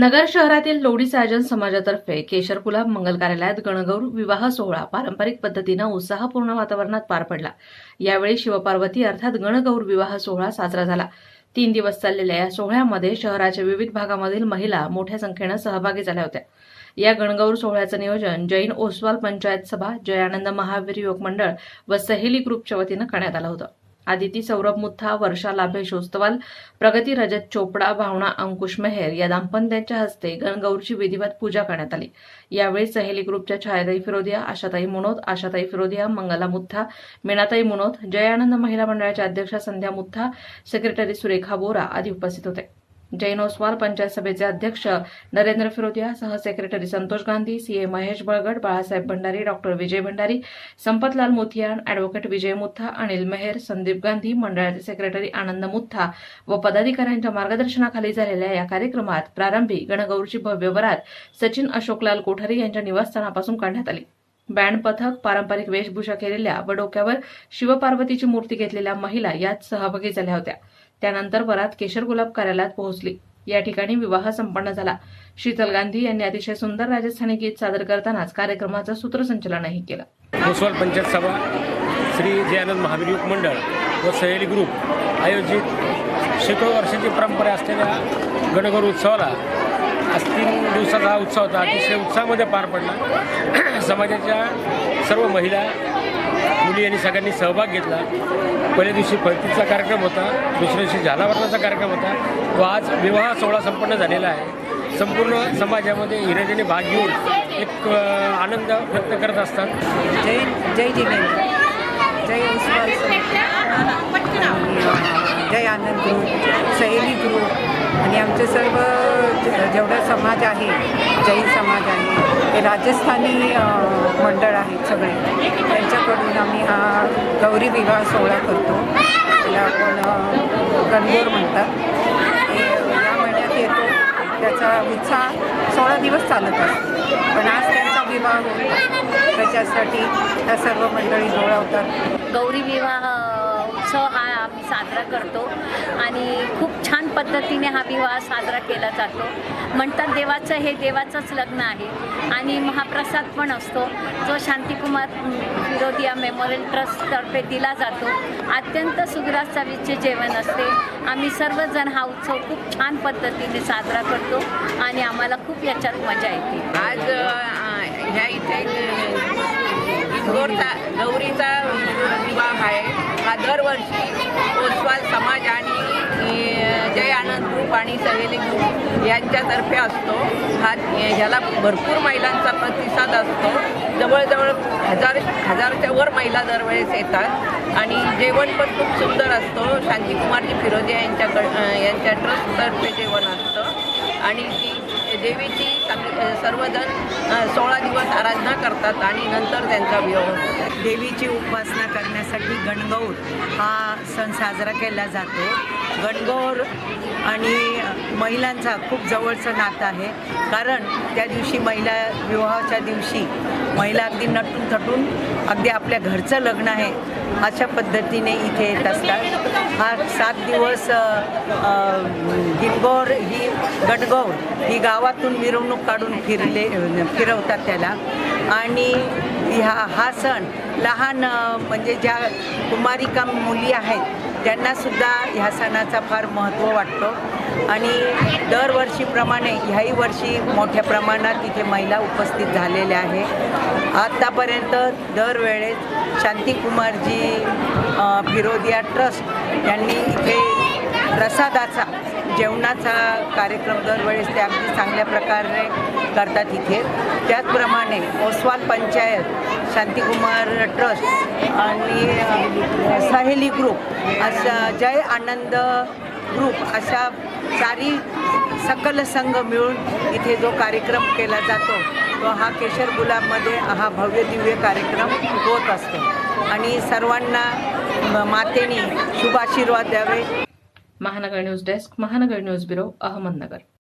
नगर शहरातील लोडी सायजन समाजातर्फे केशरकुला मंगल कार्यालयात गणगौर विवाह सोहळा पारंपरिक पद्धतीनं उत्साहपूर्ण वातावरणात पार पडला. यावेळी शिवपार्वती अर्थात गणगौर विवाह सोहळा साजरा झाला. तीन दिवस चाललेल्या या सोहळ्यामध्ये शहराच्या विविध भागामधील महिला मोठ्या संख्येनं सहभागी झाल्या होत्या. या गणगौर सोहळ्याचं नियोजन जैन ओसवाल पंचायत सभा जयानंद महावीर युवक मंडळ व सहेली ग्रुपच्या वतीनं करण्यात आलं होतं. आदिती सौरभ मुथा वर्षा लाभेश ओस्तवाल प्रगती रजत चोपडा भावना अंकुश मेहर या दाम्पत्यांच्या हस्ते गणगौरची विधिवत पूजा करण्यात आली. यावेळी सहेली ग्रुपच्या छायाताई फिरोदिया आशाताई मुनोद आशाताई फिरोदिया मंगला मुथा मीनाताई मुनोद जयानंद महिला मंडळाच्या अध्यक्षा संध्या मुथा सेक्रेटरी सुरेखा बोरा आदी उपस्थित होते. जैन ओसवाल पंचायत सभेचे अध्यक्ष नरेंद्र फिरोदिया सह secretary Santosh Gandhi CA Mahesh Balgad Balasaheb Bhandari doctor Vijay Bhandari Sampatlal Mothiyan advocate Vijay Mutha Anil Mehar Sandeep Gandhi मंडळाचे सेक्रेटरी आनंद मुथा व पदाधिकाऱ्यांच्या मार्गदर्शनाखाली झालेल्या या कार्यक्रमात प्रारंभी गणगौरची भव्य वरात सचिन अशोकलाल कोठारी यांच्या निवासस्थानापासून काढण्यात आली. बँड पथक पारंपरिक वेशभूषा केलेल्या व डोक्यावर शिवपार्वतीची मूर्ती घेतलेल्या महिला यात सहभागी झाल्या होत्या. त्यानंतर वरात केशर गुलाब कार्यालयात पोहोचली. या ठिकाणी विवाह संपन्न झाला. शीतल गांधी यांनी अतिशय सुंदर राजस्थानी गीत सादर करतानाच कार्यक्रमाचं सूत्रसंचलनही केलं. ओसवाल पंचायत सभा श्री जयानंद महावीर युग मंडळ व सहेली ग्रुप आयोजित शेकडो वर्षाची परंपरा असलेल्या गणगौर उत्सवाला आज तीन दिवसाचा हा उत्सव होता अतिशय उत्साहामध्ये पार पडला. समाजाच्या सर्व महिला मुली यांनी सगळ्यांनी सहभाग घेतला. पहिल्या दिवशी फळतीचा कार्यक्रम होता दुसऱ्या दिवशी झालावरणाचा कार्यक्रम होता. व आज विवाह सोहळा संपन्न झालेला आहे. संपूर्ण समाजामध्ये हिरजने भाग घेऊन एक आनंद व्यक्त करत असतात. जय जय जिनेंद्र जय जय आनंद ग्रुप सहेली ग्रुप. आणि आमचे सर्व जेवढा समाज आहे जैन समाज आहे ते राजस्थानी मंडळ आहेत सगळे. त्यांच्याकडून आम्ही हा गौरी विवाह सोहळा करतो. त्याला आपण गणगोर म्हणतात. या महिन्यात येतो. त्याचा उत्साह सोळा दिवस चालत असतो. पण आज त्यांचा विवाह होतो त्याच्यासाठी त्या सर्व मंडळी जोडावतात. गौरी विवाह उत्सव हा आम्ही साजरा करतो आणि खूप छान पद्धतीने हा विवाह साजरा केला जातो. म्हणतात देवाचं हे देवाचंच लग्न आहे आणि महाप्रसाद पण असतो. जो शांतिकुमार विरोधिया मेमोरियल ट्रस्टतर्फे दिला जातो. अत्यंत सुग्रास चवीचे जेवण असते. आम्ही सर्वजण हा उत्सव खूप छान पद्धतीने साजरा करतो आणि आम्हाला खूप याच्यात मजा येते. आज ह्या इथे गौरीचा हा दरवर्षी ओसवाल समाज आणि जय आनंद ग्रुप आणि सहेली ग्रुप यांच्यातर्फे असतो. हा ह्याला भरपूर महिलांचा प्रतिसाद असतो. जवळजवळ हजार हजारच्या वर महिला दरवेळेस येतात. आणि जेवण पण खूप सुंदर असतो. शांतीकुमारजी फिरोजे यांच्याकड यांच्या ट्रस्टतर्फे जेवण असतं. आणि ती देवीची सग- सर्वजण सोळा दिवस आराधना करतात आणि नंतर त्यांचा विवाह होतो. देवीची उपासना करण्यासाठी गणगौर हा सण साजरा केला जातो. गणगौर आणि महिलांचा खूप जवळचं नातं आहे. कारण त्या दिवशी महिला विवाहाच्या दिवशी महिला अगदी नटून थटून अगदी आपल्या घरचं लग्न आहे अशा पद्धतीने इथे येत असतात. हा सात दिवस गिरगौर ही गडगौर ही गावातून मिरवणूक काढून फिरले फिरवतात त्याला. आणि ह्या हा सण लहान म्हणजे ज्या कुमारिका मुली आहेत त्यांनासुद्धा ह्या सणाचा फार महत्त्व वाटतो. आणि दरवर्षीप्रमाणे ह्याही वर्षी मोठ्या प्रमाणात इथे महिला उपस्थित झालेल्या आहे. आत्तापर्यंत दरवेळेस शांतिकुमारजी फिरोदिया ट्रस्ट यांनी इथे प्रसादाचा जेवणाचा कार्यक्रम दरवेळेस ते अगदी चांगल्या प्रकारे करतात इथे. त्याचप्रमाणे ओसवाल पंचायत शांतिकुमार ट्रस्ट आणि सहेली ग्रुप असा जय आनंद ग्रुप अशा चारी सकल संघ मिळून इथे जो कार्यक्रम केला जातो तो हा केशर गुलाबमध्ये हा भव्य दिव्य कार्यक्रम होत असतो. आणि सर्वांना मातेने शुभ शुभाशीर्वाद द्यावे Mahanagar news desk Mahanagar news bureau Ahmednagar